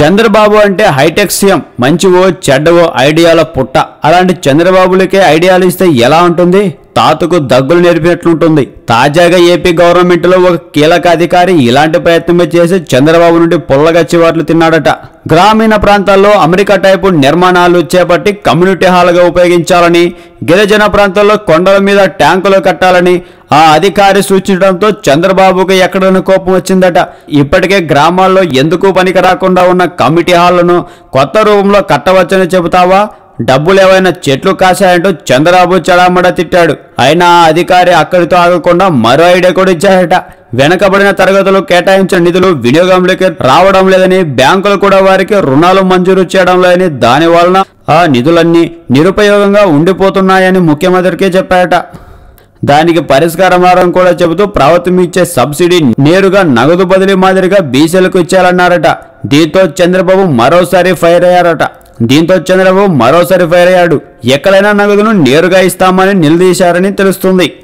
చంద్రబాబు అంటే hitech CM మంచివో చెడ్డవో ఐడియాల పుట్ట. అలాంటి చంద్రబాబులకే ఐడియాలు ఇస్తే ఎలా ఉంటుంది? తాతకు దగ్గులు నేర్పినట్లుంటుంది. తాజాగా ఏపీ గవర్నమెంట్లో ఒక కీలక అధికారి ఇలాంటి ప్రయత్నమే చేసి చంద్రబాబు నుండి పుల్లగచ్చివాట్లు తిన్నాడట. గ్రామీణ ప్రాంతాల్లో అమెరికా టైపు నిర్మాణాలు చేపట్టి కమ్యూనిటీ హాల్గా ఉపయోగించాలని గిరిజన ప్రాంతాల్లో కొండల మీద ట్యాంకులు కట్టాలని ఆ అధికారి సూచించడంతో చంద్రబాబుకు ఎక్కడైనా కోపం వచ్చిందట. ఇప్పటికే గ్రామాల్లో ఎందుకు పనికి రాకుండా ఉన్న కమిటీ హాళ్ళను కొత్త రూపంలో కట్టవచ్చని చెబుతావా? డబ్బులు ఏవైనా చెట్లు కాశాయంటూ చంద్రబాబు చడామడ తిట్టాడు. అయినా ఆ అధికారి అక్కడితో ఆగకుండా మరో ఐడియా కూడా ఇచ్చాడట వెనకబడిన తరగతులు కేటాయించిన నిధులు వినియోగంలోకి రావడం లేదని బ్యాంకులు కూడా వారికి రుణాలు మంజూరు చేయడం లేదని దాని వలన ఆ నిధులన్నీ నిరుపయోగంగా ఉండిపోతున్నాయని ముఖ్యమంత్రికే చెప్పాడట దానికి పరిష్కార మార్గం కూడా చెబుతూ ప్రభుత్వం ఇచ్చే సబ్సిడీ నేరుగా నగదు బదిలీ మాదిరిగా బీసీలకు ఇచ్చారన్నారట దీంతో చంద్రబాబు మరోసారి ఫైర్ అయ్యారట. దీంతో చంద్రబాబు మరోసారి ఫైర్ అయ్యాడు. ఎక్కడైనా నగదును నేరుగా ఇస్తామని నిలదీశారని తెలుస్తుంది.